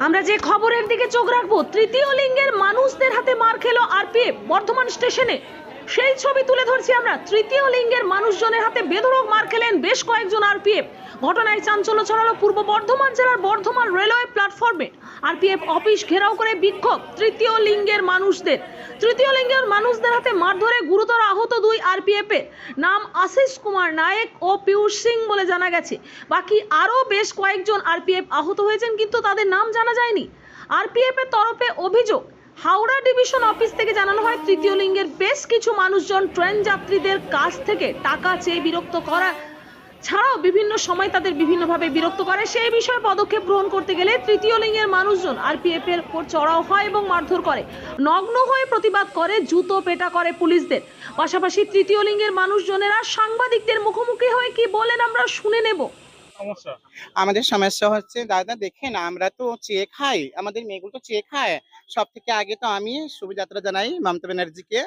আমরা যে খবরের দিকে চোখ রাখব, তৃতীয় লিঙ্গের মানুষদের হাতে মার খেলো আরপিএফ, বর্ধমান স্টেশনে। সেই ছবি তুলে ধরছি আমরা। তৃতীয় লিঙ্গের মানুষজনের হাতে বেধড়ক মার খেলেন বেশ কয়েকজন আরপিএফ। ঘটনায় চাঞ্চল্য ছড়ালো পূর্ব বর্ধমান জেলার বর্ধমান রেলওয়ে প্ল্যাটফর্মে। আরপিএফ অফিস ঘেরাও করে বিক্ষোভ তৃতীয় লিঙ্গের মানুষদের। তৃতীয় লিঙ্গের মানুষদের হাতে মারধরে গুরুতর আহত দুই আরপিএফ। এর নাম আশিস কুমার নায়েক ও পিয়ুষ সিং বলে জানা গেছে। বাকি আরও বেশ কয়েকজন আরপিএফ আহত হয়েছেন, কিন্তু তাদের নাম জানা যায়নি। আরপিএফ এর তরফে অভিযোগ হাওড়া ডিভিশন অফিস থেকে জানানো হয়, তৃতীয় লিঙ্গের বেশ কিছু মানুষজন ট্রেন যাত্রীদের কাছ থেকে টাকা চেয়ে বিরক্ত করা ছাড়াও বিভিন্ন সময় তাদের বিভিন্নভাবে বিরক্ত করে। সেই বিষয়ে পদক্ষেপ গ্রহণ করতে গেলে তৃতীয় লিঙ্গের মানুষজন আরপিএফ এর উপর চড়াও হয় এবং মারধর করে। নগ্ন হয়ে প্রতিবাদ করে, জুতো পেটা করে পুলিশদের। পাশাপাশি তৃতীয় লিঙ্গের মানুষজনেরা সাংবাদিকদের মুখোমুখি হয়ে কি বলেন আমরা শুনে নেব। আমাদের সমস্যা হচ্ছে, দাদা দেখেন আমরা তো চেয়ে খাই, আমাদের মেয়েগুলো তো চেয়ে খায়। সব থেকে আগে তো আমি শুভযাত্রা জানাই মমতা ব্যানার্জিকে।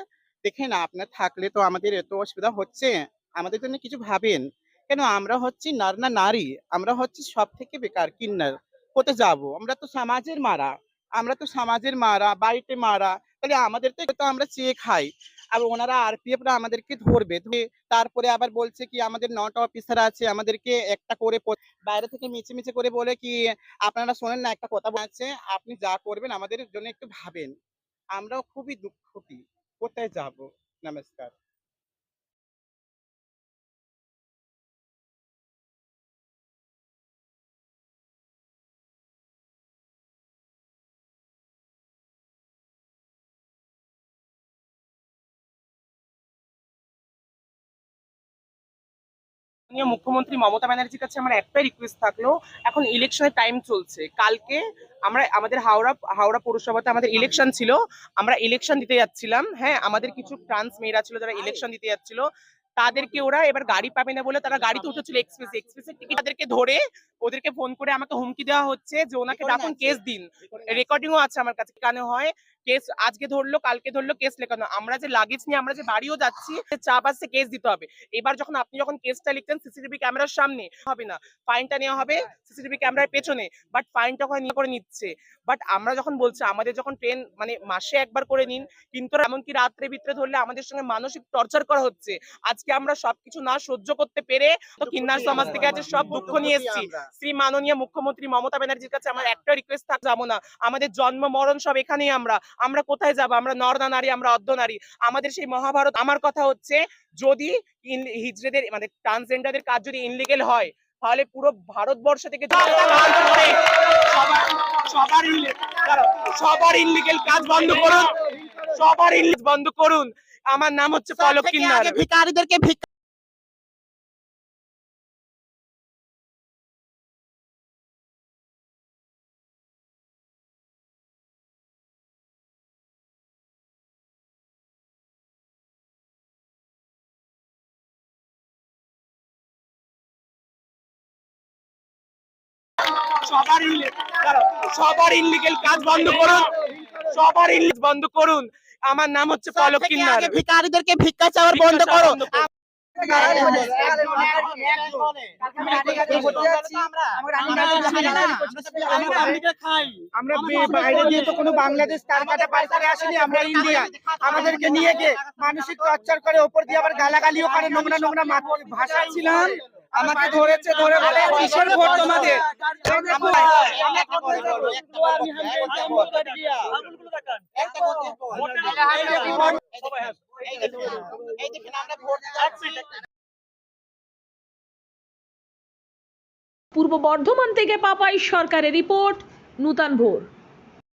দেখেন আপনার থাকলে তো আমাদের এত অসুবিধা হচ্ছে, আমাদের জন্য কিছু ভাবেন। কেন আমরা হচ্ছি নার না নারী, আমরা হচ্ছে সব থেকে বেকার কিন্নার। কোথায় যাব? আমরা তো সমাজের মারা, আমরা তো সমাজের মারা, বাড়িতে মারা, তাহলে আমাদের তো তো আমরা চেয়ে খাই। আর ওনারা আরপিএফরা আমাদেরকে ধরবে। তারপরে আবার বলছে কি, আমাদের নটা অফিসার আছে, আমাদেরকে একটা করে বাইরে থেকে মিছে মিছে করে বলে কি, আপনারা শোনেন না, একটা কথা বলছে, আপনি যা করবেন আমাদের জন্য একটু ভাবেন। আমরাও খুবই দুঃখী কোথায় যাব? নমস্কার। মাননীয় মুখ্যমন্ত্রী মমতা ব্যানার্জির কাছে আমার একটাই রিকোয়েস্ট থাকল এখন ইলেকশনের টাইম চলছে। কালকে আমরা আমাদের হাওড়া হাওড়া পৌরসভাতে আমাদের ইলেকশন ছিল আমরা ইলেকশন দিতে যাচ্ছিলাম। হ্যাঁ আমাদের কিছু ট্রান্স মেয়েরা ছিল যারা ইলেকশন দিতে যাচ্ছিল তাদেরকে ওরা এবার গাড়ি পাবে না বলে তারা গাড়িতে উঠেছিল এক্সপ্রেস এক্সপ্রেসের টিকিট তাদেরকে ধরে ওদেরকে ফোন করে আমাকে হুমকি দেওয়া হচ্ছে যে ওনাকে ডাকুন কেস দিন। রেকর্ডিংও আছে আমার কাছে। কেন হয়? কেস আজকে ধরলো কালকে ধরলো কেস লেখানো। আমরা যে লাগেজ নিয়ে আমরা যে বাড়িও যাচ্ছি চাপ আসছে কেস দিতে হবে। এবার যখন আপনি যখন কেসটা লিখতেন সিসিটিভি ক্যামেরার সামনে হবে না। ফাইনটা নেওয়া হবে সিসিটিভি ক্যামেরার পেছনে বাট ফাইনটা ওখানে নিয়ে করে নিচ্ছে। বাট আমরা যখন বলছি আমাদের যখন ট্রেন মানে মাসে একবার করে নিন কিন্তু এমনকি রাত্রে ভিতরে ধরলে আমাদের সঙ্গে মানসিক টর্চার করা হচ্ছে। আজকে আমরা সবকিছু না সহ্য করতে পেরে তো কিন্নার সমাজ থেকে আজ সব দুঃখ নিয়ে এসেছি। শ্রী মাননীয় মুখ্যমন্ত্রী মমতা ব্যানার্জির কাছে আমার একটা রিকোয়েস্ট থাক যাব না আমাদের জন্ম মরণ সব এখানেই আমরা। আমরা কোথায় যাব? আমরা নর না নারী আমরা অর্ধ নারী। আমাদের সেই মহাভারত আমার কথা হচ্ছে যদি হিজড়েদের মানে ট্রান্সজেন্ডারদের কাজ যদি ইনলিগেল হয় তাহলে পুরো ভারতবর্ষ থেকে সবার- ইনলিগেল কাজ বন্ধ করুন সবার ইনলিগ বন্ধ করুন। আমার নাম হচ্ছে পলক কিন্নার ভিকারীদেরকে সবার সবার ইনলিগেল কাজ বন্ধ করুন। সবার ইনলিগ বন্ধ করুন। আমার নাম হচ্ছে পলক কিন্নার। ভিকারীদেরকে ভিক্ষা চাওয়ার বন্ধ করো। আমরা বাইরে দিয়ে তো কোনো বাংলাদেশ তার কাটা পার করে আসেনি আমরা ইন্ডিয়া আমাদেরকে নিয়ে গিয়ে মানসিক টর্চার করে ওপর দিয়ে আবার গালাগালিও করে নোংরা নোংরা ভাষা ছিলাম। আমাকে ধরেছে ধরে বলে কিসের ভোট তোমাদের পূর্ব বর্ধমান থেকে পাপাই সরকারের রিপোর্ট নূতন ভোর